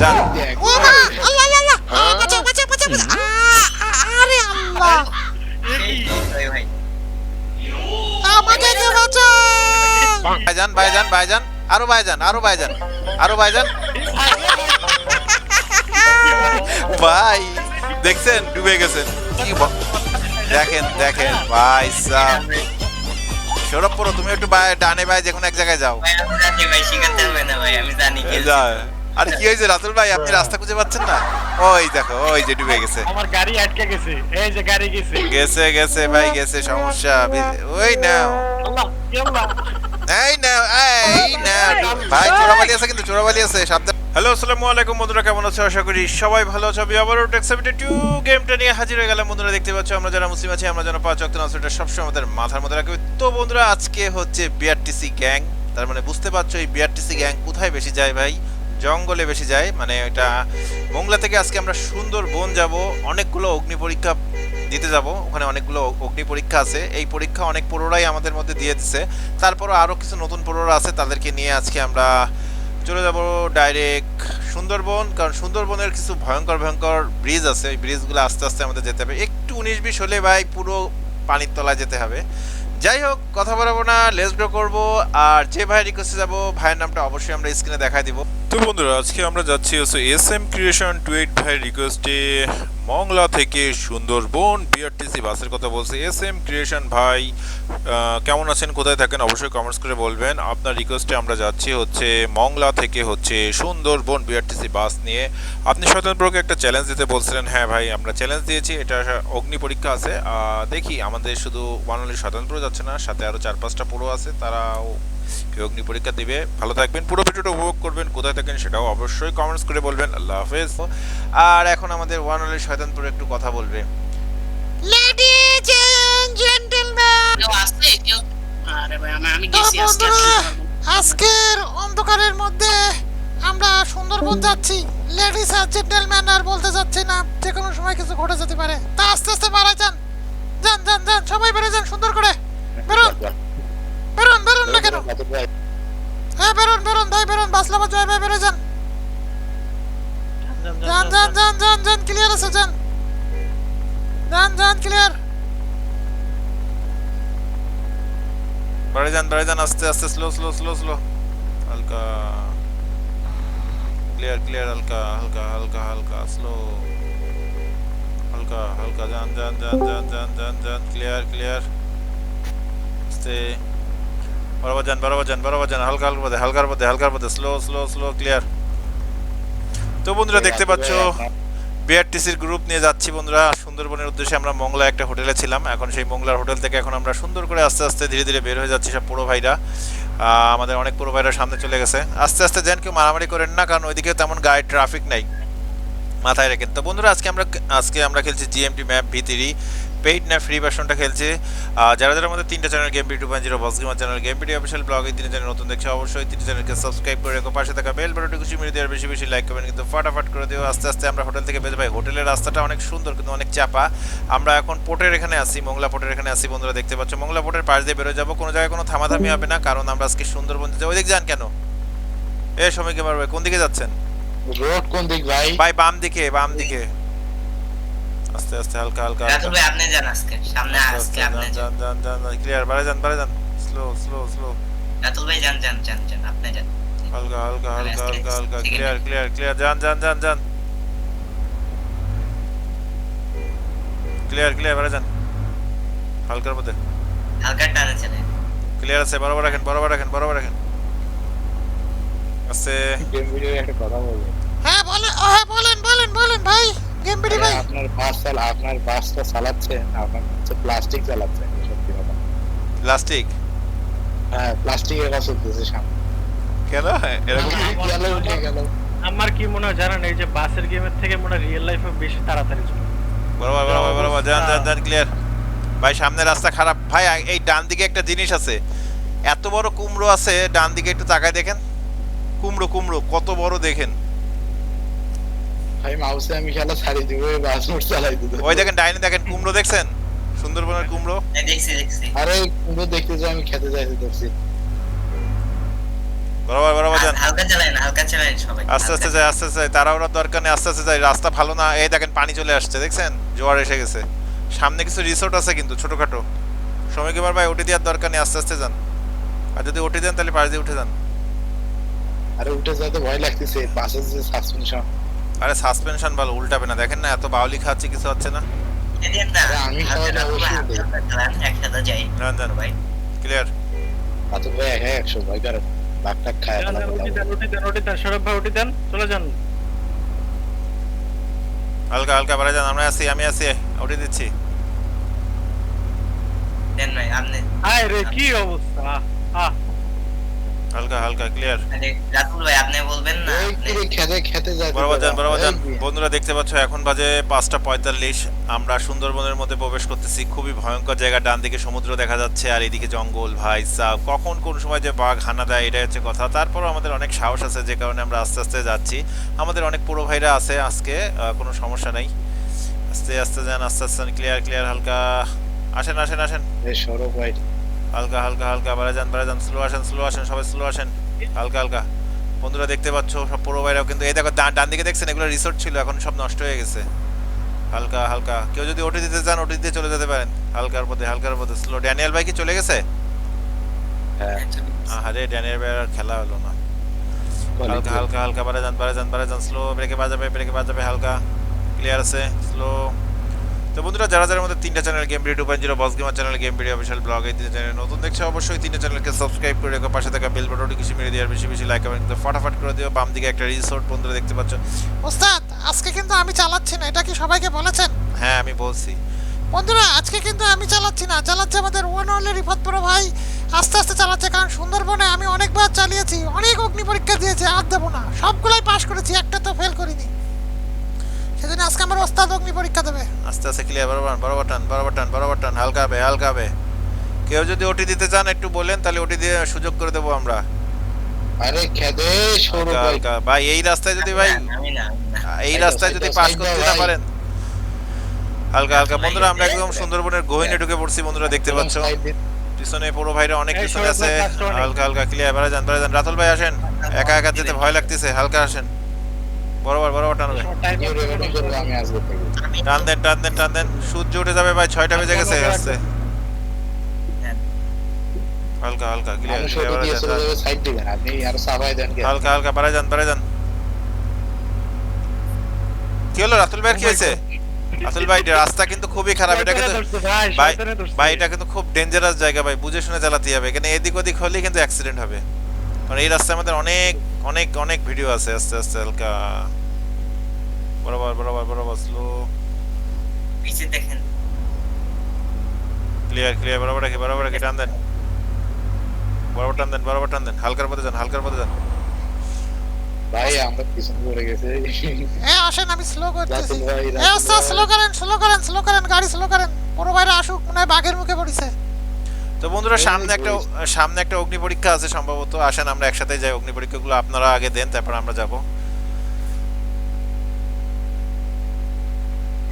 যান ও মা আল্লাহ আল্লাহ আল্লাহ বাঁচাও বাঁচাও বাঁচাও বাঁচাও। আরে আল্লাহ ভাই ভাই আমাকে কে বাঁচাও। ভাইজান ভাইজান ভাইজান। আরও ভাইজান আরও ভাইজান আরও ভাইজান। ভাই দেখছেন? ডুবে গেছেন। কি ব- দেখেন দেখেন ভাই সাহ সৌরভ পড়ো তুমি একটু ডানে ভাই যে কোনো এক জায়গায় যাও। ভাই আমি জানি আরে কি হয়েছে রাতুল ভাই? আপনি রাস্তা খুঁজে পাচ্ছেন না? ওই দেখো ওই যে ডুবে গেছে। আমার গাড়ি আটকে গেছে। এই যে গাড়ি গেছে। গেছে গেছে ভাই গেছে সমস্যা। ওই নাও। এই নাও এই নাও। ভাই চোরাবালি আছে কিন্তু চোরাবালি আছে সাবধান। হ্যালো আসসালামু আলাইকুম বন্ধুরা কেমন আছো? আশা করি সবাই ভালো আছো। আমি আবারও টেক্সাবিটে টু গেমটা নিয়ে হাজির হয়ে গেলাম। বন্ধুরা দেখতে পাচ্ছ আমরা যারা মুসলিম আছি আমরা যেন পাঁচ অক্ট নাসটা সবসময় আমাদের মাথার মধ্যে রাখবে তো বন্ধুরা আজকে হচ্ছে বিআরটিসি গ্যাং তার মানে বুঝতে পারছ এই বিআরটিসি গ্যাং কোথায় বেশি যায় ভাই? জঙ্গলে বেশি যায় মানে এটা মোংলা থেকে আজকে আমরা সুন্দর বন যাব, অনেকগুলো অগ্নি পরীক্ষা দিতে যাব, ওখানে অনেকগুলো অগ্নি পরীক্ষা আছে, এই পরীক্ষা অনেক পড়োরাই আমাদের মধ্যে দিয়ে দিচ্ছে তারপরও আরও কিছু নতুন পড়োরা আছে তাদেরকে নিয়ে আজকে আমরা চলে যাব ডাইরেক্ট সুন্দরবন, কারণ সুন্দরবনের কিছু ভয়ঙ্কর ভয়ঙ্কর ব্রিজ আছে ওই ব্রিজগুলো আস্তে আস্তে আমাদের যেতে হবে, একটু উনিশ বিশ হলে ভাই পুরো পানির তলায় যেতে হবে। যাই হোক, কথা বলব না লেস ড্র করব, আর যে ভাই রিকোয়েস্টে যাব, ভাইয়ের নামটা অবশ্যই আমরা স্ক্রিনে দেখাই দিব। তো বন্ধুরা, আজকে আমরা যাচ্ছি হচ্ছে S M creation two eight ভাই রিকোয়েস্টে মংলা থেকে সুন্দরবন বিআরটিসি বাসের কথা বলছে। এস এম ক্রিয়েশন ভাই কেমন আছেন? কোথায় থাকেন? অবশ্যই কমেন্টস করে বলবেন। আপনার রিকোয়েস্টে আমরা যাচ্ছি হচ্ছে মংলা থেকে হচ্ছে সুন্দরবন বিআরটিসি বাস নিয়ে। আপনি স্বতন্ত্রকে একটা চ্যালেঞ্জ দিতে বলছিলেন। হ্যাঁ ভাই, আমরা চ্যালেঞ্জ দিয়েছি। এটা অগ্নি পরীক্ষা আছে। দেখি, আমাদের শুধু ওয়ানলি স্বতন্ত্র যাচ্ছে না, সাথে আরও চার পাঁচটা পুরো আছে। তারাও অগ্নি পরীক্ষা দিবে। ভালো থাকবেন। পুরো ভিডিওটা উপভোগ করবেন। কোথায় থাকেন সেটাও অবশ্যই কমেন্টস করে বলবেন। আল্লাহ হাফেজ। আর এখন আমাদের ওয়ান ওয়ানলি শয়তানপুর একটু কথা বলবে। লেডিজ এন্ড জেন্টলম্যান আসছে কেউ? আরে ভাই আমি আমি গেছি আজকে। আজকের অন্ধকারের মধ্যে আমরা সুন্দরবন যাচ্ছি। লেডিস আর জেন্টলম্যান আর বলতে যাচ্ছি না যে কোনো সময় কিছু ঘটে যেতে পারে। তা আস্তে আস্তে মারা যান। যান যান যান সবাই বেরো যান সুন্দর করে। বেরোন। বেরোন বেরোন না কেন হ্যাঁ বেরোন বেরোন ভাই বেরোন বাসলামা জয় ভাই বেরো যান যান যান যান যান যান ক্লিয়ার আছে যান যান যান ক্লিয়ার বাড়ি যান বাড়ি যান আস্তে আস্তে স্লো স্লো স্লো স্লো হালকা ক্লিয়ার ক্লিয়ার হালকা হালকা হালকা হালকা স্লো হালকা হালকা যান যান যান যান যান যান যান ক্লিয়ার ক্লিয়ার আস্তে বরাবর যান বরাবর যান বরাবর যান হালকা হালকা পথে হালকার পথে হালকার পথে স্লো স্লো স্লো ক্লিয়ার তো বন্ধুরা দেখতে পাচ্ছ বিআরটিসির গ্রুপ নিয়ে যাচ্ছি বন্ধুরা। সুন্দরবনের উদ্দেশ্যে আমরা মংলা একটা হোটেলে ছিলাম। এখন সেই মংলার হোটেল থেকে এখন আমরা সুন্দর করে আস্তে আস্তে ধীরে ধীরে বের হয়ে যাচ্ছি সব পুরো ভাইরা। আমাদের অনেক পুরো ভাইরা সামনে চলে গেছে। আস্তে আস্তে যেন কেউ মারামারি করেন না কারণ ওইদিকে তেমন গায়ে ট্রাফিক নাই। মাথায় রেখেন তো বন্ধুরা আজকে আমরা আজকে আমরা খেলছি GMT map V three. Paid না ফ্রি ভার্সনটা খেলছে। যারা যারা আমাদের তিনটা channel game two point zero boss gamer channel game PD official blog এই তিনটা চ্যানেল নতুন দেখছে অবশ্যই তিনটা চ্যানেলকে সাবস্ক্রাইব করে রেখো। পাশে থাকা বেল বাটনটি খুশি মেরে দেওয়ার বেশি বেশি লাইক করবেন কিন্তু ফাটাফাট করে দিও। আস্তে আস্তে আমরা হোটেল থেকে বেরো ভাই হোটেলের রাস্তাটা অনেক সুন্দর কিন্তু অনেক চাপা। আমরা এখন পোর্টের এখানে আসি মংলা পোর্টের এখানে আছি বন্ধুরা দেখতে পাচ্ছ। মংলা পোর্টের পাশ দিয়ে বেরো যাব। কোনো জায়গায় কোনো থামাথামি হবে না কারণ আমরা আজকে সুন্দরবন যাব। ওই দিক যান কেন? এ সময়কে মারবে? কোন দিকে যাচ্ছেন? রোড কোন দিক ভাই? ভাই বাম দিকে বাম দিকে। আস্তে আস্তে হালকা হালকা রাতুল ভাই আপনি যান আজকে সামনে আজকে আপনি যান যান যান যান ক্লিয়ার বাড়ে যান বাড়ে যান স্লো স্লো স্লো রাতুল ভাই যান যান যান যান আপনি যান হালকা হালকা হালকা হালকা হালকা আছে। ক্লিয়ার ক্লিয়ার ক্লিয়ার যান যান যান যান ক্লিয়ার ক্লিয়ার বাড়ে যান হালকার মধ্যে হালকা টানে চলে ক্লিয়ার আছে বরাবর রাখেন বরাবর রাখেন বরাবর রাখেন আস্তে গেম ভিডিও একটা কথা বলব হ্যাঁ বলেন ও হ্যাঁ বলেন বলেন বলেন ভাই গেম পিডি ভাই? আপনার বাস চাল আপনার বাসটা চালাচ্ছেন আপনার হচ্ছে প্লাস্টিক চালাচ্ছেন সত্যি কথা। প্লাস্টিক হ্যাঁ প্লাস্টিকের সামনে। কেন? এরকম গেল উঠে গেল। আমার কি মনে হয় জানেন এই যে বাসের গেমের থেকে মনে হয় রিয়েল লাইফে বেশি তাড়াতাড়ি চলে। বরাবর বরাবর বরাবর যান যান যান ক্লিয়ার ভাই সামনে রাস্তা খারাপ। ভাই এই ডান দিকে একটা জিনিস আছে। এত বড় কুমড়ো আছে ডান দিকে একটু তাকায় দেখেন। কুমড়ো কুমড়ো কত বড় দেখেন। ভাই মাউসে আমি খেলা ছাড়ি দিব বাস মোট চালাই দিব। ওই দেখেন ডাইনে দেখেন কুমড়ো দেখছেন? সুন্দরবনের কুমড়ো? দেখছি দেখছি। আরে পুরো দেখতে যাই আমি খেতে যাইতে দেখছি বরাবর বরাবর যান। হালকা চালান হালকা চালান সবাই। আস্তে আস্তে যাই আস্তে আস্তে তাড়াহুড়ার দরকার নেই আস্তে আস্তে যাই রাস্তা ভালো না। এই দেখেন পানি চলে আসছে দেখছেন? জোয়ার এসে গেছে। সামনে কিছু রিসোর্ট আছে কিন্তু ছোটখাটো। সময় এবার ভাই ওটি দেওয়ার দরকার নেই আস্তে আস্তে যান। আর যদি ওটি দেন তাহলে পাশ দিয়ে উঠে যান। আরে উঠে যেতে ভয় লাগতেছে বাসের যে সাসপেনশন আরে সাসপেনশন ভালো উল্টাবে না। দেখেন না এত বাউলি খাচ্ছে কিছু হচ্ছে না। ভাই। ক্লিয়ার ভাই হ্যাঁ একশো বাঘ খায় সৌরভ ভাই উঠে দেন চলে যান। হালকা হালকা বাড়া যান আমরা আছি আমি আছি উঠে দিচ্ছি। দেন ভাই আপনি। আয় রে কি অবস্থা? আহ। হালকা হালকা ক্লিয়ার আরে, রাতুল ভাই আপনি বলবেন না? খেতে খেতে যায় বরাবর যান বরাবর যান বন্ধুরা দেখতে পাচ্ছ এখন বাজে পাঁচটা পঁয়তাল্লিশ। আমরা সুন্দরবনের মধ্যে প্রবেশ করতেছি। খুবই ভয়ঙ্কর জায়গা ডান দিকে সমুদ্র দেখা যাচ্ছে আর এদিকে জঙ্গল ভাই সাহ কখন কোন সময় যে বাঘ হানা দেয় এটা হচ্ছে কথা। তারপরও আমাদের অনেক সাহস আছে যে কারণে আমরা আস্তে আস্তে যাচ্ছি। আমাদের অনেক পুরো ভাইরা আছে আজকে আহ, কোনো সমস্যা নাই। আস্তে আস্তে যান আস্তে আস্তে ক্লিয়ার ক্লিয়ার হালকা। আসেন আসেন আসেন। এই সৌরভ ভাই। হালকা হালকা হালকা বাড়া যান বাড়া যান স্লো আসেন স্লো আসেন সবাই স্লো আসেন হালকা হালকা। বন্ধুরা দেখতে পাচ্ছ সব পুরো বাইরেও কিন্তু এই দেখো ডান দিকে দেখছেন এগুলো রিসোর্ট ছিল এখন সব নষ্ট হয়ে গেছে। হালকা হালকা কেউ যদি ওটি দিতে চান ওটি দিয়ে চলে যেতে পারেন হালকার পথে হালকার পথে স্লো ড্যানিয়েল ভাই কি চলে গেছে? হ্যাঁ। আরে ড্যানিয়েল ভাই আর খেলা হলো না। হালকা হালকা হালকা বাড়া যান বাড়া যান বাড়া যান স্লো ব্রেকে বাজাবে ব্রেকে বাজাবে হালকা ক্লিয়ার আছে স্লো তো বন্ধুরা যারা যারা আমাদের তিনটা channel game video two point zero boss gamer channel game video official blog এই তিনটা চ্যানেল নতুন দেখছে অবশ্যই তিনটা চ্যানেলকে সাবস্ক্রাইব করে রেখো পাশে থাকা বেল বাটনটি কিছু মেরে দিয়ে আর বেশি বেশি লাইক কমেন্ট কিন্তু ফটাফট করে দিও। বাম দিকে একটা রিসোর্ট বন্ধুরা দেখতে পাচ্ছ। ওস্তাদ আজকে কিন্তু আমি চালাচ্ছি না এটা কি সবাইকে বলেছেন? হ্যাঁ আমি বলছি। বন্ধুরা আজকে কিন্তু আমি চালাচ্ছি না চালাচ্ছে আমাদের ওয়ান অনলি রিফাত বড় ভাই আস্তে আস্তে চালাচ্ছে কারণ সুন্দরবনে আমি অনেকবার চালিয়েছি অনেক অগ্নি পরীক্ষা দিয়েছি আর দেবো না সবগুলাই পাশ করেছি একটা তো ফেল করিনি। সেজন্য আজকে আমার ওস্তাদ অগ্নি পরীক্ষা দেবে। আস্তে আস্তে ক্লিয়ার বরাবর বরাবর টান বরাবর টান বরাবর টান হালকা হবে হালকা হবে কেউ যদি ওটি দিতে চান একটু বলেন তাহলে ওটি দিয়ে সুযোগ করে দেবো আমরা। আরে খেদে হালকা ভাই। ভাই এই রাস্তায় যদি ভাই এই রাস্তায় যদি পাস করতে না পারেন। হালকা হালকা। বন্ধুরা আমরা একদম সুন্দরবনের গহীনে ঢুকে পড়ছি বন্ধুরা দেখতে পাচ্ছ। পিছনে পুরো ভাইরা অনেক পিছনে আছে। হালকা হালকা ক্লিয়ার বেড়া যান বেড়া যান রাতুল ভাই আসেন। একা একা যেতে ভয় লাগতেছে। হালকা আসেন। বরাবর বরাবর টানবে টান দেন টান দেন টান দেন সূর্য উঠে যাবে ভাই ছয়টা বেজে গেছে আসছে হালকা হালকা ক্লিয়ার আমি সৌরভ দিয়ে চলে যাবে সাইড দিবেন আপনি আর সাবাই দেন হালকা হালকা বাড়া যান বাড়া যান। কি হলো রাতুল ভাইয়ের কি হয়েছে? রাতুল ভাই রাস্তা কিন্তু খুবই খারাপ এটা কিন্তু ভাই ভাই। ভাই এটা কিন্তু খুব ডেঞ্জারাস জায়গা ভাই বুঝে শুনে চালাতে হবে। এখানে এদিক ওদিক হলেই কিন্তু অ্যাক্সিডেন্ট হবে। কারণ এই রাস্তায় আমাদের অনেক অনেক অনেক ভিডিও আছে আস্তে আস্তে হালকা। বরাবর বরাবর বরাবর স্লো পিছে দেখেন। ক্লিয়ার ক্লিয়ার বরাবর রাখি বরাবর রাখি টান দেন। বরাবর টান দেন বরাবর টান দেন হালকার পথে যান হালকার পথে যান। ভাই আমরা পিছন পড়ে গেছে। এ আসেন আমি স্লো করতেছি। রাতুল স্লো করেন স্লো করেন স্লো করেন গাড়ি স্লো করেন। বড় ভাইরা আসুক মনে হয় বাঘের মুখে পড়েছে। তো বন্ধুরা সামনে একটা সামনে একটা অগ্নি পরীক্ষা আছে সম্ভবত। আসেন আমরা একসাথে যাই অগ্নি পরীক্ষাগুলো আপনারা আগে দেন তারপর আমরা যাব।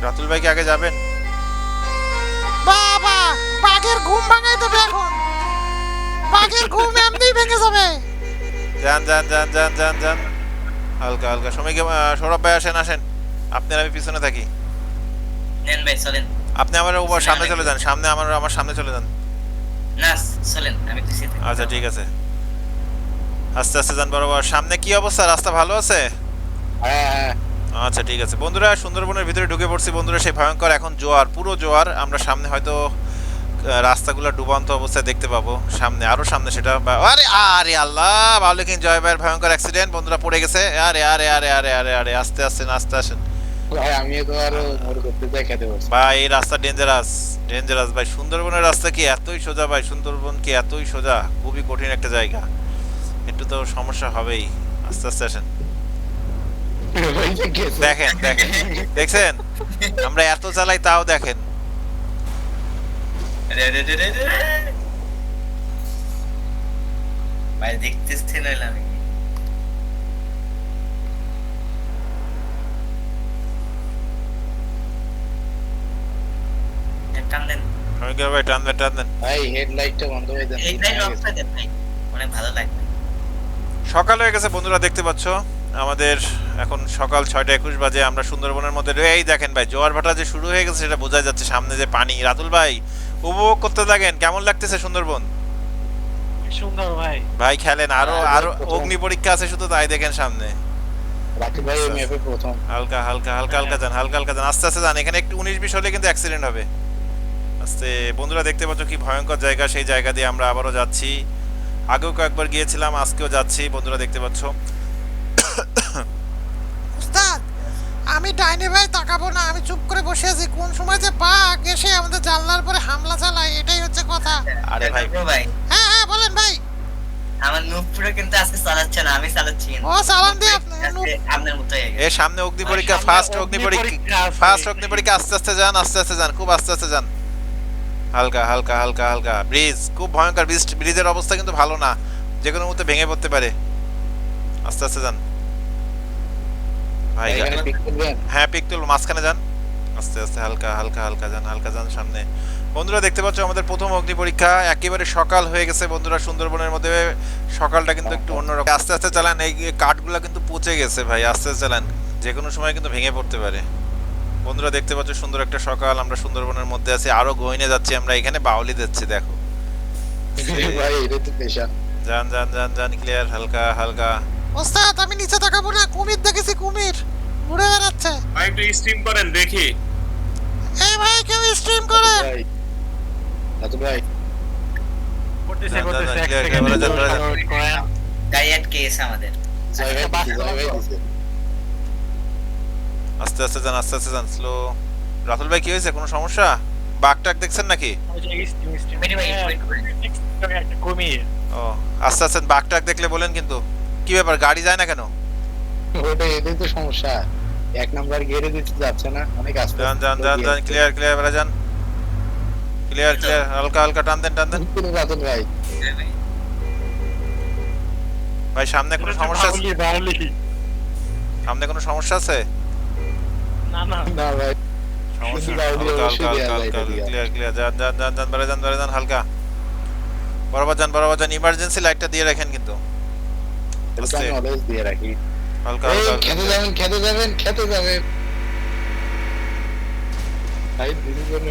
রাতুল ভাই কি আগে যাবেন? বাবা বাঘের ঘুম ভাঙাই দেবে এখন বাঘের ঘুম এমনিই ভেঙে যাবে। যান যান যান যান যান যান। হালকা হালকা। সময়কে সৌরভ ভাই আসেন আসেন। আপনি আমি পিছনে থাকি। নেন ভাই চলেন। আপনি আমার সামনে চলে যান সামনে আমার আমার সামনে চলে যান। না চলেন আমি পিছিয়ে থাকি। আচ্ছা ঠিক আছে। আস্তে আস্তে যান বরাবর। সামনে কি অবস্থা? রাস্তা ভালো আছে? হ্যাঁ হ্যাঁ। আচ্ছা ঠিক আছে। বন্ধুরা সুন্দরবনের ভিতরে ঢুকে পড়ছি। বন্ধুরা সেই ভয়ঙ্কর এখন জোয়ার পুরো জোয়ার। আমরা সামনে হয়তো রাস্তাগুলো ডুবান্ত অবস্থায় দেখতে পাবো। সামনে আরও সামনে সেটা আরে আরে আল্লাহ! বাউলিকিন জয় ভাইয়ের ভয়ঙ্কর অ্যাক্সিডেন্ট বন্ধুরা পড়ে গেছে। আরে আরে আরে আরে আরে আরে আস্তে আস্তে আস্তে আসেন। ভাই আমি তো আরও মোর করতে যাই খেতে বসছি ভাই এই রাস্তা ডেঞ্জারাস ডেঞ্জারাস ভাই। সুন্দরবনের রাস্তা কি এতই সোজা ভাই? সুন্দরবন কি এতই সোজা? খুবই কঠিন একটা জায়গা। একটু তো সমস্যা হবেই। আস্তে আস্তে আসেন। দেখেন দেখেন। দেখছেন? আমরা এত চালাই তাও দেখেন। ভাই দেখতেছি আমি নেন, টান দেন। সমীকর ভাই টান দেন টান দেন। ভাই হেডলাইটটা বন্ধ হয়ে দেন এই লাইন অফ করে দেন ভাই। অনেক ভালো লাগবে। সকাল হয়ে গেছে বন্ধুরা দেখতে পাচ্ছ? আমাদের এখন সকাল ছয়টা একুশ বাজে আমরা সুন্দরবনের মধ্যে এই দেখেন ভাই জোয়ার ভাটা যে শুরু হয়ে গেছে সেটা বোঝা যাচ্ছে সামনে যে পানি। রাতুল ভাই উপভোগ করতে থাকেন। কেমন লাগতেছে সুন্দরবন? সুন্দর ভাই। ভাই খেলেন। আরও হ্যাঁ, আরও অগ্নি পরীক্ষা আছে শুধু তাই দেখেন সামনে। হালকা হালকা হালকা হালকা যান হালকা হালকা যান। আস্তে আস্তে যান। এখানে একটু উনিশ বিশ হলে কিন্তু অ্যাক্সিডেন্ট হবে। আস্তে বন্ধুরা দেখতে পাচ্ছ কি ভয়ঙ্কর জায়গা সেই জায়গা দিয়ে আমরা আবারও যাচ্ছি। আগেও কয়েকবার গিয়েছিলাম আজকেও যাচ্ছি বন্ধুরা দেখতে পাচ্ছ। উস্তাদ আমি ডাইনে ভাই তাকাবো না আমি চুপ করে বসে আছি। কোন সময় যে বাঘ এসে আমাদের জানলার পরে হামলা চালায় এটাই হচ্ছে কথা। আরে ভাই। ভাই। হ্যাঁ হ্যাঁ বলেন ভাই। আমার নুপুরে কিন্তু আজকে চালাচ্ছে না আমি চালাচ্ছি ও, চালান দিয়ে আপনি- আপনার মতো হয়ে সামনে অগ্নি পরীক্ষা ফার্স্ট অগ্নি পরীক্ষা ফার্স্ট অগ্নি পরীক্ষা আস্তে আস্তে যান আস্তে আস্তে যান খুব আস্তে আস্তে যান। হালকা হালকা হালকা হালকা। ব্রিজ খুব ভয়ঙ্কর ব্রিজ ব্রিজের অবস্থা কিন্তু ভালো না। যে কোনো মুহূর্তে ভেঙে পড়তে পারে। আস্তে আস্তে যান। ভাই হ্যাঁ পিক তুল মাঝখানে যান। আস্তে আস্তে হালকা হালকা হালকা যান হালকা যান সামনে। বন্ধুরা দেখতে পাচ্ছ আমাদের প্রথম অগ্নি পরীক্ষা। একেবারে সকাল হয়ে গেছে বন্ধুরা সুন্দরবনের মধ্যে। সকালটা কিন্তু একটু অন্যরকম। আস্তে আস্তে চালান। এই কাঠগুলো কিন্তু পচে গেছে ভাই। আস্তে আস্তে চালান। যে কোনো সময় কিন্তু ভেঙে পড়তে পারে। বন্ধুরা দেখতে পাচ্ছ সুন্দর একটা সকাল। আমরা সুন্দরবনের মধ্যে আছি। আরও গহিনে যাচ্ছি আমরা। এখানে বাউলি যাচ্ছি দেখো। যান যান যান যান ক্লিয়ার হালকা হালকা। ওস্তাদ আমি নিচে তাকাবো না। কুমির দেখেছি কুমির। ঘুরে বেড়াচ্ছে। ভাই একটু স্ট্রিম করেন দেখি। এই ভাই কেউ স্ট্রিম করে? ভাই। রাতুল ভাই। করতেছে করতেছে এক সেকেন্ড আটকে গেছে আমাদের জয় ভাই বাস দিছে, জয় ভাই দিছে। আস্তে আস্তে যান আস্তে আস্তে যান স্লো রাতুল ভাই কি হয়েছে? কোনো সমস্যা? বাঘ টাক দেখছেন নাকি? ও আস্তে আস্তে বাঘ টাক দেখলে বলেন কিন্তু। কি ব্যাপার গাড়ি যায় না কেন? ওটা এটাই তো সমস্যা। এক নাম্বার গেড়ে দিতে যাচ্ছে না অনেক আস্তে যান যান যান যান ক্লিয়ার ক্লিয়ার বেড়ে যান। ক্লিয়ার ক্লিয়ার হালকা হালকা টান দেন টান দেন। রাতুল ভাই। ভাই সামনে কোনো সমস্যা আছে? সামনে কোনো সমস্যা আছে? না না। না ভাই। হালকা। বরাবর যান বরাবর যান। ইমার্জেন্সি লাইটটা দিয়ে রাখেন কিন্তু। দিয়ে রাখি। খেতে যাবেন খেতে যাবেন খেতে যাবেন। ভাই জন্য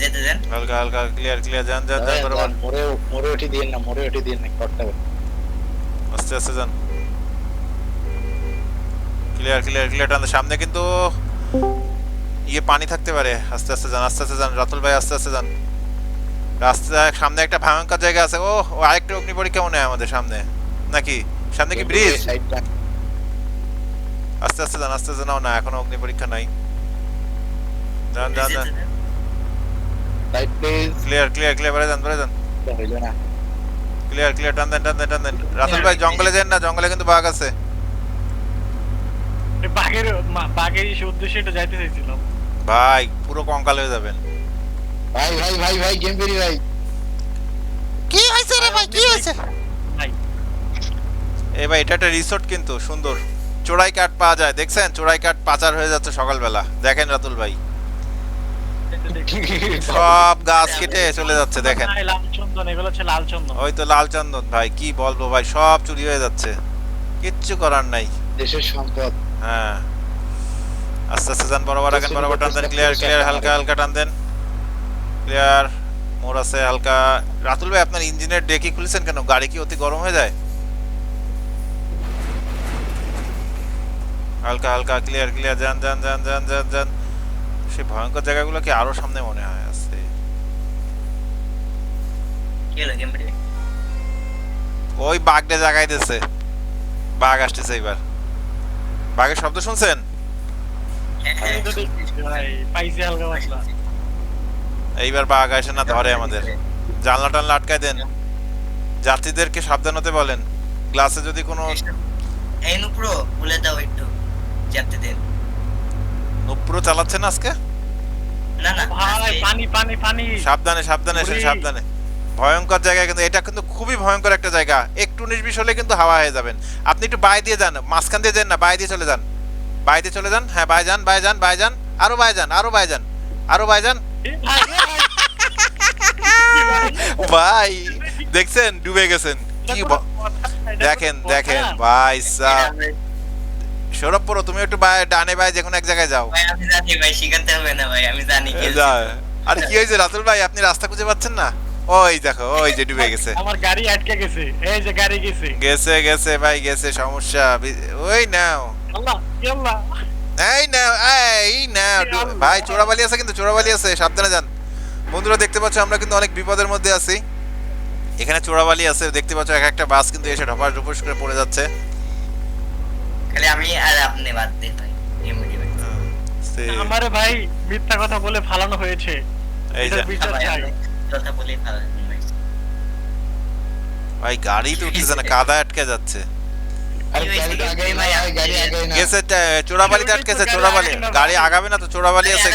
যেতে দেন। হালকা হালকা ক্লিয়ার ক্লিয়ার যান যান যান বরাবর। যান, মোড়ে মোড়ে উঠে দিয়ে না মোড়ে উঠে দিয়ে না করতে আস্তে আস্তে যান। ক্লিয়ার ক্লিয়ার ক্লিয়ার টান সামনে কিন্তু ইয়ে পানি থাকতে পারে। আস্তে আস্তে যান আস্তে আস্তে যান রাতুল ভাই আস্তে আস্তে যান। রাস্তা সামনে একটা ভয়ঙ্কর জায়গা আছে। ও ও আরেকটা অগ্নি পরীক্ষা মনে হয় আমাদের সামনে? নাকি? সামনে কি ব্রিজ আস্তে আস্তে যান আস্তে আস্তে নাও না এখনও অগ্নি পরীক্ষা নাই। যান যান যান। ক্লিয়ার ক্লিয়ার ক্লিয়ার বেড়ে যান বেড়ে যান। ক্লিয়ার ক্লিয়ার টান দেন টান দেন টান দেন। রাতুল ভাই জঙ্গলে যান না জঙ্গলে কিন্তু বাঘ আছে। বাঘের বাঘের উদ্দেশ্যে একটু যাইতে চাইছিলাম। ভাই পুরো কঙ্কাল হয়ে যাবেন। ভাই ভাই ভাই ভাই গেম ভাই। কি হয়েছে রে ভাই? কি হয়েছে? ভাই। এই ভাই এটা একটা রিসোর্ট কিন্তু সুন্দর। চোরাই কাঠ পাওয়া যায় দেখছেন? চোরাই কাঠ পাচার হয়ে যাচ্ছে সকালবেলা। দেখেন রাতুল ভাই। দেখি। সব গাছ কেটে চলে যাচ্ছে দেখেন। ভাই, লাল চন্দন এগুলো হচ্ছে লাল চন্দন। ওই তো লাল চন্দন ভাই কি বলব ভাই সব চুরি হয়ে যাচ্ছে। কিচ্ছু করার নাই। দেশের সম্পদ। হ্যাঁ। আস্তে আস্তে যান বরাবর রাখেন বরাবর টান দেন ক্লিয়ার ক্লিয়ার হালকা হালকা টান দেন ক্লিয়ার মোর আছে হালকা। রাতুল ভাই আপনার ইঞ্জিনের ডেকি খুলেছেন কেন? গাড়ি কি অতি গরম হয়ে যায়? হালকা হালকা ক্লিয়ার ক্লিয়ার যান যান যান যান যান যান। সেই ভয়ঙ্কর জায়গাগুলো কি আরও সামনে মনে হয় আছে ওই বাঘটা জাগাই দিচ্ছে বাঘ আসতেছে এবার বাঘের শব্দ শুনছেন? মশলা। এইবার বাঘ আসে না ধরে আমাদের। জানলা টানলা আটকায় দেন। যাত্রীদেরকে সাবধান হতে বলেন। গ্লাসে যদি কোনো এই নুপুরো বলে দাও একটু যেতে দেন নুপুরো চালাচ্ছেন আজকে? না না ভাই পানি পানি পানি। সাবধানে সাবধানে সাবধানে। ভয়ঙ্কর জায়গা কিন্তু এটা কিন্তু খুবই ভয়ঙ্কর একটা জায়গা। একটু নির্বিষ হলে কিন্তু হাওয়া হয়ে যাবেন। আপনি একটু বাই দিয়ে যান মাঝখান দিয়ে যান না বাই দিয়ে চলে যান। বাই দিয়ে চলে যান হ্যাঁ বাই যান বাই যান বাই যান আরও বাই যান আরও বাই যান আরও বাই যান। ভাই, দেখছেন? ডুবে গেছেন। কি দেখেন দেখেন ভাই এটা সাহ। সৌরভ পড়ো তুমি একটু বাই- ডানে বাই যে কোনো এক জায়গায় যাও। ভাই আমি জানি ভাই শিখাতে হবে না ভাই আমি জানি আরে কি হয়েছে? রাতুল ভাই আপনি রাস্তা খুঁজে পাচ্ছেন না? ওই দেখো ওই যে ডুবে গেছে। আমার গাড়ি আটকে গেছে এই যে গাড়ি গেছে। গেছে গেছে ভাই গেছে সমস্যা। ওই নাও। আল্লাহ আল্লাহ। এই নাও এই ডু- ভাই চোরাবালি আছে কিন্তু চোরাবালি আছে সাবধানে যান। বন্ধুরা দেখতে পাচ্ছ আমরা কিন্তু অনেক বিপদের মধ্যে আছি। এখানে চোরাবালি আছে দেখতে পাচ্ছ এক একটা বাস কিন্তু এসে ঢপাস ঢুপুস করে পড়ে যাচ্ছে। খালি আমি আর আপনি বাদ দিই ভাই। এমনি ভাই সে- আমারে ভাই মিথ্যা কথা বলে ফালানো হয়েছে। এই যা। কথা বলেই ভালো ভাই। গাড়ি তো উঠতেছে না কাদা আটকে যাচ্ছে। গেছে চোরাবালিতে আটকেছে চোরাবালি। গাড়ি আগাবে না তো চোরাবালি আছে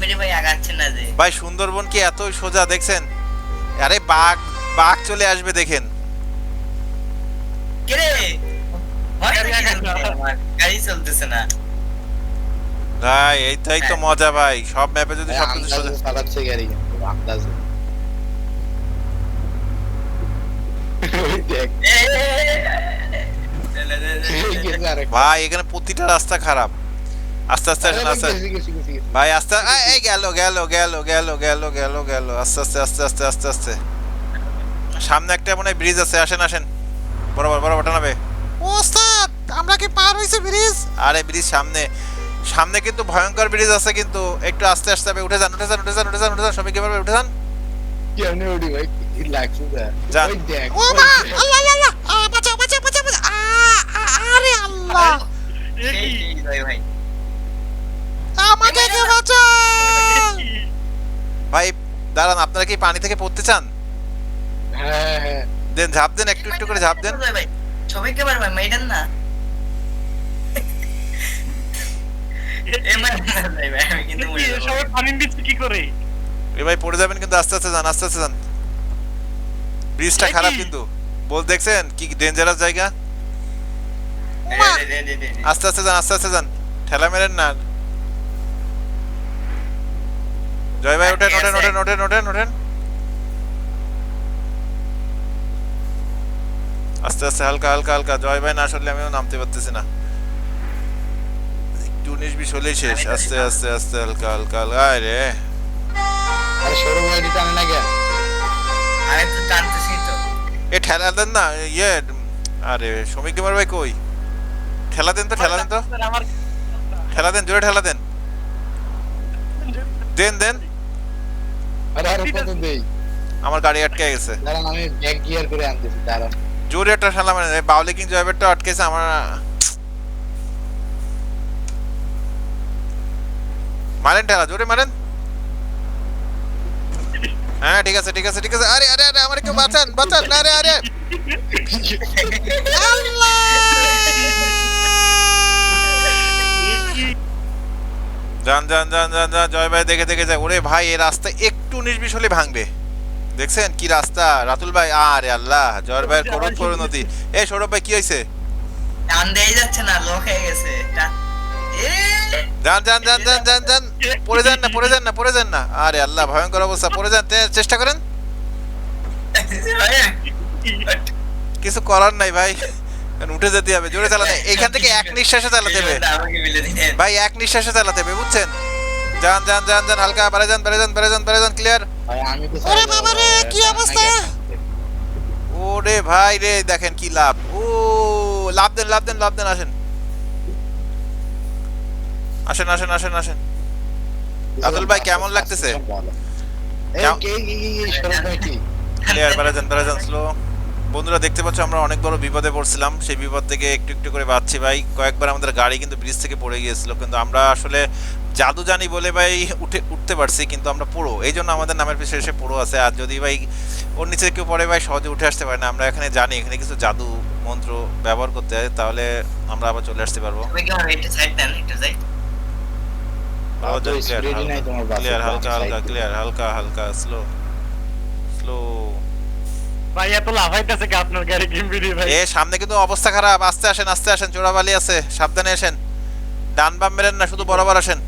বেড়ে ভাই আগাচ্ছে না যে। ভাই সুন্দরবন কি এত সোজা দেখছেন? আরে বাঘ বাঘ চলে আসবে দেখেন। ভাই এইটাই তো মজা ভাই। সব ম্যাপে যদি সবকিছু সোজা চালাচ্ছে গাড়ি। আন্দাজে। ভাই এখানে প্রতিটা রাস্তা খারাপ। আস্তে আস্তে আসেন আস্তে। ভাই আস্তে এই গেল গেল গেল গেল গেল গেল গেল। আস্তে আস্তে আস্তে আস্তে আস্তে আস্তে। সামনে একটা মনে হয় ব্রিজ আছে আসেন আসেন। বরাবর বরাবর টানাবে। ওস্তাদ আমরা কি পার হইছি ব্রিজ? আরে ব্রিজ সামনে। সামনে কিন্তু ভয়ঙ্কর ব্রিজ আছে কিন্তু একটু আস্তে আস্তে হবে উঠে যান উঠে যান উঠে যান উঠে যান উঠে যান সবাই কীভাবে উঠে যান উঠি ভাই? কি লাগছে। যান। ও মা আল্লাহ আল্লাহ আ, বাঁচাও বাঁচাও বাঁচাও বাঁচাও। আ, আরে আল্লাহ এ কি? ভাই, ভাই। আমাকে কে বাঁচাও ভাই দাঁড়ান আপনারা কি পানি থেকে পড়তে চান হ্যাঁ, হ্যাঁ। দেন ঝাঁপ দেন একটু একটু করে ঝাঁপ দেন ভাই, ভাই, সবাইকে পারবে মাইডান না এ ভাই পড়ে যাবেন কিন্তু আস্তে আস্তে যান আস্তে আস্তে যান। ব্রিজটা খারাপ কিন্তু। বল দেখছেন? কি ডেঞ্জারাস জায়গা? দে, দে, দে, দে, দে, দে। আস্তে আস্তে যান আস্তে আস্তে যান। ঠেলা মেরেন না। জয় ভাই ওঠেন ওঠেন ওঠেন ওঠেন ওঠেন ওঠেন। আস্তে আস্তে হালকা হালকা হালকা। জয় ভাই না আসলে আমিও নামতে পারতেছি না। একটু উনিশ বিশ হলেই শেষ। আস্তে আস্তে আস্তে হালকা হালকা হালকা। আয় রে। আরে না তো টানতেছি তো। এ ঠেলা দেন না ইয়ে আরে শ্রমিক কুমার ভাই কই? ঠেলা দেন তো ঠেলা দেন তো। ঠেলা দেন জোরে ঠেলা দেন। দেন দেন। আরে আরে কত দেই? আমার গাড়ি আটকে গেছে। দাঁড়ান, আমি ব্যাক গিয়ার করে আনতেছি, দাঁড়ান। জোরে একটা ঠেলা মানে বাউলি কিং জয়বেরটা আটকেছে আমার মারেন ঠেলা, জোরে মারেন। হ্যাঁ ঠিক আছে ঠিক আছে ঠিক আছে। আরে আরে আরে, আমার কেউ বাঁচান বাঁচান। আরে আরে। যান যান যান যান যান, জয় ভাই, দেখে দেখে যায় ওরে ভাই, এই রাস্তা একটু বিশ হলে ভাঙবে। দেখছেন কি রাস্তা? রাতুল ভাই, আরে আল্লাহ, জয় ভাইয়ের করুণ পরিণতি। এ, সৌরভ ভাই, কি হয়েছে টান দেই যাচ্ছে না হয়ে গেছে। যান যান যান যান যান যান পড়ে যান না পড়ে যান না পড়ে যান না। আরে আল্লাহ ভয়ঙ্কর অবস্থা। পড়ে যান চেষ্টা করেন। কিছু করার নাই ভাই। উঠে যেতে হবে জোরে চালাতে এইখান থেকে এক নিঃশ্বাসে চালাতে হবে। ভাই এক নিঃশ্বাসে চালাতে হবে বুঝছেন? যান যান যান যান হালকা বেড়ে যান বেড়ে যান বেড়ে যান বেড়ে যান ক্লিয়ার ওরে বাবা রে, কি অবস্থা? ওরে ভাই রে দেখেন কি লাভ। ও লাভ দেন লাভ দেন লাভ দেন আসেন। আসেন আসেন আসেন আসেন। রাতুল ভাই, কেমন লাগতেছে? ক্লিয়ার স্লো বন্ধুরা দেখতে পাচ্ছ আমরা অনেক বড় বিপদে পড়ছিলাম। সেই বিপদ থেকে একটু একটু করে বাঁচছি ভাই। কয়েকবার আমাদের গাড়ি কিন্তু ব্রিজ থেকে পড়ে গিয়েছিল। কিন্তু আমরা আসলে জাদু জানি বলে ভাই উঠে উঠতে পারছি কিন্তু আমরা পুরো। এই জন্য আমাদের নামের পিছনে এসে পুরো আছে। আর যদি ভাই ওর নিচে কেউ পড়ে ভাই সহজে উঠে আসতে পারে না। আমরা এখানে জানি এখানে কিছু জাদু মন্ত্র ব্যবহার করতে হয় তাহলে আমরা আবার চলে আসতে পারব। ক্লিয়ার হালকা হালকা ক্লিয়ার হালকা হালকা স্লো স্লো ভাই এত লাফাইতেছে কি আপনার গাড়ি? গেম ভাই? এ সামনে কিন্তু অবস্থা খারাপ। আস্তে আসেন আস্তে আসেন চোরাবালি আছে। সাবধানে আসেন। ডান বাম মেরেন না শুধু বরাবর আসেন।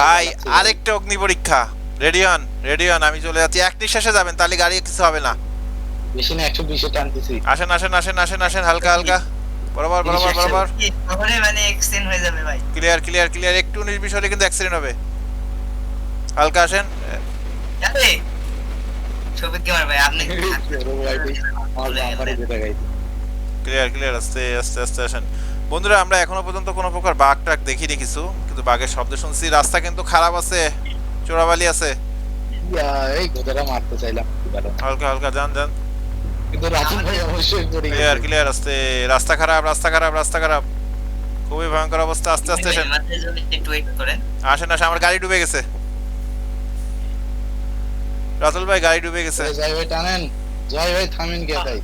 ভাই। আরেকটা অগ্নি পরীক্ষা। রেডি হন রেডি হন আমি চলে যাচ্ছি। এক নিঃশ্বাসে যাবেন তাহলে গাড়ি কিছু হবে না। বেশি না একশো বিশে টানতেছি। আসেন আসেন আসেন আসেন আসেন হালকা হালকা। বরাবর বরাবর বরাবর। শহরে মানে এক্সটেন্ড হয়ে যাবে ভাই। ক্লিয়ার ক্লিয়ার ক্লিয়ার একটু নির্বিষ হলে কিন্তু অ্যাক্সিডেন্ট হবে। হালকা আসেন। আরে! শফিক কেমার ভাই আপনি ক্লিয়ার ক্লিয়ার আস্তে আস্তে আস্তে আসেন। বন্ধুরা আমরা এখনও পর্যন্ত কোনো প্রকার বাঘ টাক দেখিনি কিছু কিন্তু বাঘের শব্দ শুনছি। রাস্তা কিন্তু খারাপ আছে চোরাবালি আছে। এই মারতে চাইলাম। হালকা হালকা যান যান। কিন্তু রাতুল ভাই অবশ্যই পড়ে গেছে। ক্লিয়ার আস্তে। রাস্তা খারাপ রাস্তা খারাপ রাস্তা খারাপ। খুবই ভয়ঙ্কর অবস্থা আস্তে আস্তে আসেন। একটু ওয়েট করেন। আসেন আসেন আমার গাড়ি ডুবে গেছে। রাতুল ভাই গাড়ি ডুবে গেছে। জয় ভাই টানেন। জয় ভাই থামেন কে ভাই?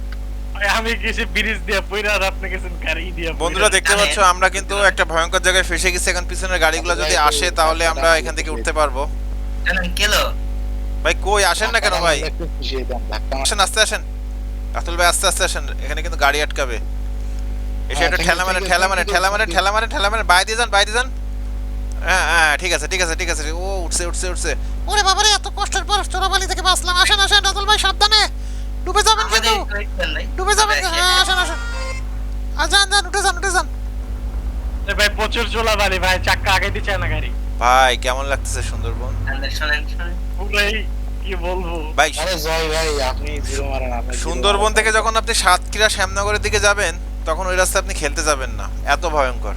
আমি গেছি ব্রিজ দিয়ে আর আপনি গেছেন গাড়ি দিয়ে বন্ধুরা দেখতে পাচ্ছ আমরা কিন্তু একটা ভয়ঙ্কর জায়গায় ফেসে গেছি। এখন পিছনের গাড়িগুলো যদি আসে তাহলে আমরা এখান থেকে উঠতে পারব। কেলো? ভাই কই আসেন না কেন ভাই? আসেন আস্তে আসেন। রাতুল ভাই আস্তে আস্তে আসেন এখানে কিন্তু গাড়ি আটকাবে। এসে হ্যাঁ, একটা ঠেলা ঠিক ঠেলা ঠিক ঠেলা ঠিক ঠেলা মারে ঠেলা মারে বাইরে দিয়ে যান বাইরে দিয়ে যান। হ্যাঁ হ্যাঁ ঠিক আছে ঠিক আছে ঠিক আছে ও উঠছে উঠছে উঠছে। ওরে বাবারে এত কষ্টের পর চোরাবালি থেকে বাঁচলাম। আসেন আসেন রাতুল ভাই সাবধানে। ডুবে যাবেন কিন্তু। ডুবে যাবেন হ্যাঁ আসেন আসেন। আর যান যান উঠে যান উঠে যান। ভাই প্রচুর চোলা বাড়ি ভাই চাক্কা আগে দিচ্ছে না গাড়ি। ভাই কেমন লাগতেছে সুন্দরবন? শোনেন শোনেন। পুরাই কি বলব? ভাই আরে জয় ভাই আপনি জিরো মারেন আপনি সুন্দরবন থেকে যখন আপনি সাতক্ষীরা শ্যামনগরের দিকে যাবেন তখন ওই রাস্তা আপনি খেলতে যাবেন না। এত ভয়ঙ্কর।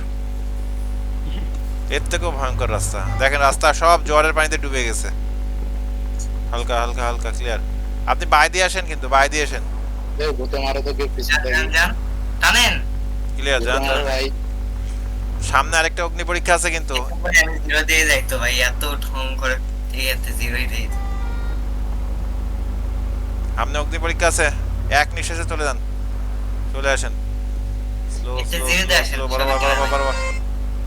এর থেকেও ভয়ঙ্কর রাস্তা। দেখেন রাস্তা সব জোয়ারের পানিতে ডুবে গেছে। হালকা হালকা হালকা ক্লিয়ার আপনি বাই দিয়ে আসেন কিন্তু বাই দিয়ে আসেন। ক্লিয়ার। ভাই। সামনে আরেকটা অগ্নি পরীক্ষা আছে কিন্তু। জিরো দিয়ে যাই তো ভাই এত ঢং করে। ঠিক আছে জিরোই দিয়ে দিই। সামনে অগ্নি পরীক্ষা আছে এক নিঃশ্বাসে চলে যান। চলে আসেন। স্লো স্লো ধীরে আসেন, স্লো বরাবর বরাবর বরাবর।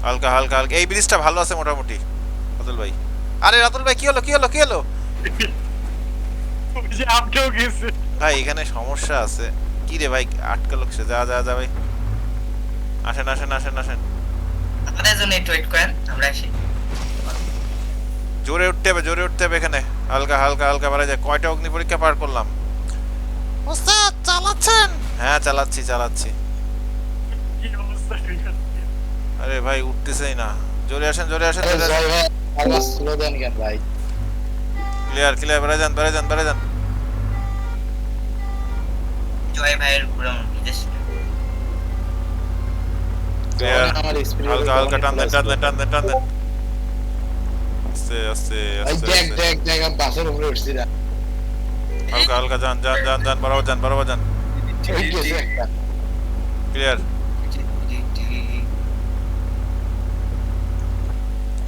হালকা হালকা হালকা। এই ব্রিজটা ভালো আছে মোটামুটি রাতুল ভাই। আরে রাতুল ভাই কি হলো কি হলো কি হলো? যে গেছে। ভাই এখানে সমস্যা আছে। কি রে ভাই আটকালো সে যা যা যা ভাই। আসেন আসেন আসেন আসেন। আমাদের জন্য একটু ওয়েট করেন আমরা আসি। জোরে উঠতে হবে জোরে উঠতে হবে এখানে। হালকা হালকা হালকা বাড়া যায়। কয়টা অগ্নি পরীক্ষা পার করলাম? ওস্তাদ চালাচ্ছেন? হ্যাঁ চালাচ্ছি চালাচ্ছি। আরে ভাই উঠতেছেই না। জোরে আসেন জোরে আসেন ভাই আবার স্লো দেন কেন ভাই ক্লিয়ার ক্লিয়ার বেড়ে যান বেড়ে যান বেড়ে যান। জয় ভাইয়ের পুরো হালকা হালকা টান দেন টান দেন টান দেন টান দেন। আস্তে আস্তে আস্তে দেখ দেখ দেখ আমি বাসের উপরে উঠছি না হালকা হালকা যান যান যান যান বরাবর যান বরাবর যান। ওই ক্লিয়ার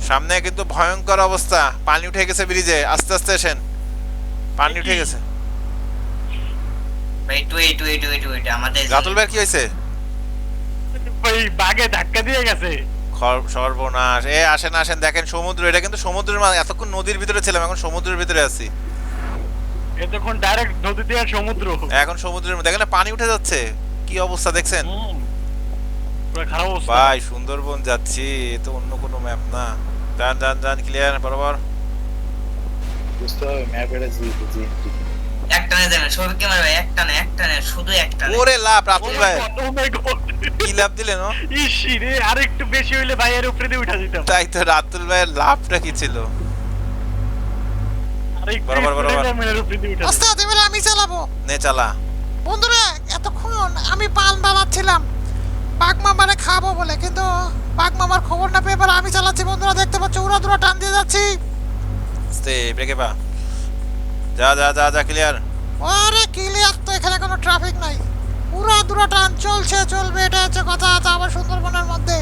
সামনে কিন্তু ভয়ঙ্কর অবস্থা। পানি উঠে গেছে ব্রিজে। আস্তে আস্তে আসেন। পানি উঠে গেছে। রাতুল ভাই কি হয়েছে? ভাই বাগে ধাক্কা দিয়ে গেছে। সর্বনাশ। এ আসেন আসেন দেখেন সমুদ্র। এটা কিন্তু সমুদ্রের মা- এতক্ষণ নদীর ভিতরে ছিলাম এখন সমুদ্রের ভিতরে আছি। এতক্ষণ ডাইরেক্ট নদী দিয়ে সমুদ্র। এখন সমুদ্রের মধ্যে দেখেন না পানি উঠে যাচ্ছে। কি অবস্থা দেখছেন? খারাপ অবস্থা। ভাই সুন্দরবন যাচ্ছি এ তো অন্য কোনো ম্যাপ না। যান যান যান ক্লিয়ার বরাবর। বুঝতে হবে ম্যাপ এটা জি জি এক টানে দেবেন সবাই ক্যামেরা ভাই এক টানে এক টানে শুধু এক ওরে লাভ রাতুল ভাই। My God! কি লাভ দিলেন ও ইসি রে আরেকটু বেশি হইলে ভাইয়ের উপরে দিয়ে উঠা দিতাম তাই তো রাতুল ভাইয়ের লাভটা কি ছিল? বরাবর, বরাবর। ক্যামেরার উপরে দিয়ে উঠা দিতাম। ওস্তাদ এবারে আমি চালাবো। নে চালা। বন্ধুরা এতক্ষণ আমি পান বানাচ্ছিলাম। বাঘ মামারে খাব বলে কিন্তু বাঘ মামার খবর না পেয়ে এবার আমি চালাচ্ছি বন্ধুরা। দেখতে পাচ্ছ উড়া দুরা টান দিয়ে যাচ্ছি। ব্রেকে পা। যা যা যা যা ক্লিয়ার আরে ক্লিয়ার তো এখানে কোনো ট্রাফিক নাই। উড়া দুরা টান চলছে চলবে এটা হচ্ছে কথা তা আবার সুন্দরবনের মধ্যে।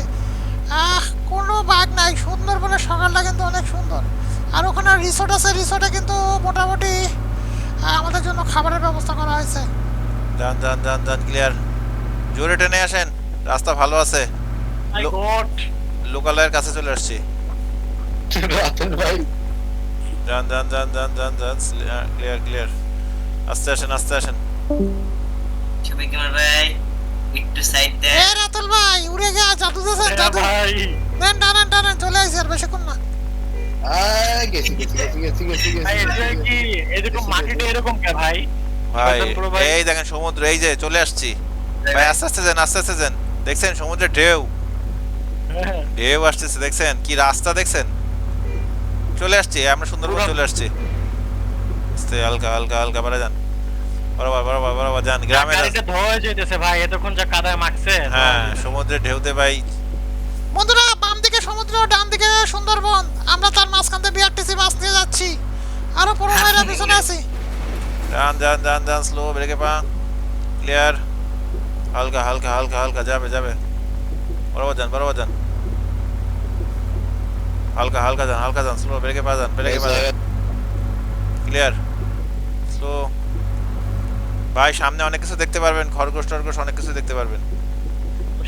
আহ কোনো বাঘ নাই সুন্দরবনের সকালটা কিন্তু অনেক সুন্দর। আর ওখানে রিসোর্ট আছে রিসোর্টে কিন্তু মোটামুটি আমাদের জন্য খাবারের ব্যবস্থা করা হয়েছে। যান যান যান যান ক্লিয়ার জোরে টেনে আসেন রাস্তা ভালো আছে। লোকালয়ের কাছে চলে আসছি। ভাই। যান যান যান যান যান যান ক্লিয়ার ক্লিয়ার আস্তে আসেন আস্তে আসেন সবাই ক্যামেরা ভাই একটু সাইড এ রাতুল ভাই উড়ে গিয়ে জাদু হ্যাঁ জাদু ভাই। দেন টানেন টানেন চলে আসছে আর বেশিক্ষণ না। আহ, গেছি গেছি গেছি গেছি গেছি গেছি কি এরকম মাটিটা এরকম কে ভাই? ভাই। এই দেখেন সমুদ্র এই যে চলে আসছি। ভাই আস্তে আস্তে যান আস্তে আস্তে যান। দেখছেন সমুদ্রের ঢেউ? হ্যাঁ। ঢেউ আসতেছে দেখছেন? কি রাস্তা দেখছেন? চলে আসছি আমরা সুন্দরবন চলে আসছি। আস্তে হালকা হালকা হালকা বাড়া যান। বরাবর বরাবর বরাবর যান গ্রামে ধোয়া যেতেছে ভাই এতক্ষণ যা কাদায় মাখছে হ্যাঁ সমুদ্রের ঢেউতে ভাই। বন্ধুরা বাম দিকে সমুদ্র ডান দিকে সুন্দরবন। আমরা তার মাঝখান থেকে বিআরটিসি বাস নিয়ে যাচ্ছি। আরও পুরো ভাইরা পিছনে আছি। যান যান যান যান স্লো ব্রেকে পা। ক্লিয়ার হালকা হালকা হালকা হালকা যাবে যাবে। বরাবর যান বরাবর যান। হালকা হালকা যান হালকা যান স্লো ব্রেকে পা যান ব্রেকে পা যান। ক্লিয়ার স্লো ভাই সামনে অনেক কিছু দেখতে পারবেন খরগোশ টরগোশ অনেক কিছু দেখতে পারবেন।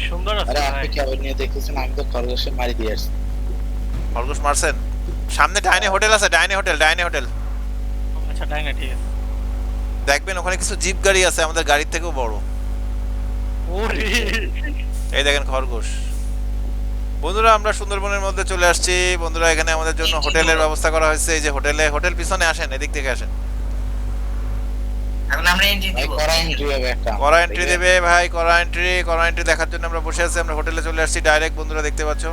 সুন্দর আছে আরে আপনি কি আবার নিয়ে দেখতেছেন? আমি তো খরগোশের মারি দিয়ে আসছি। খরগোশ মারছেন? সামনে ডাইনে হোটেল আছে ডাইনে হোটেল ডাইনে হোটেল। আচ্ছা ডাইনা ঠিক আছে। দেখবেন ওখানে কিছু জিপ গাড়ি আছে আমাদের গাড়ির থেকেও বড়। ওরে। এই দেখেন খরগোশ। বন্ধুরা আমরা সুন্দরবনের মধ্যে চলে আসছি। বন্ধুরা এখানে আমাদের জন্য হোটেলের ব্যবস্থা করা হয়েছে। এই যে হোটেলে হোটেল পিছনে আসেন এদিক থেকে আসেন। এখন আমরা এন্ট্রি ভাই করা এন্ট্রি হবে একটা। করা এন্ট্রি দেবে ভাই করা এন্ট্রি করা এন্ট্রি দেখার জন্য আমরা বসে আছি। আমরা হোটেলে চলে আসছি। ডাইরেক্ট বন্ধুরা দেখতে পাচ্ছ।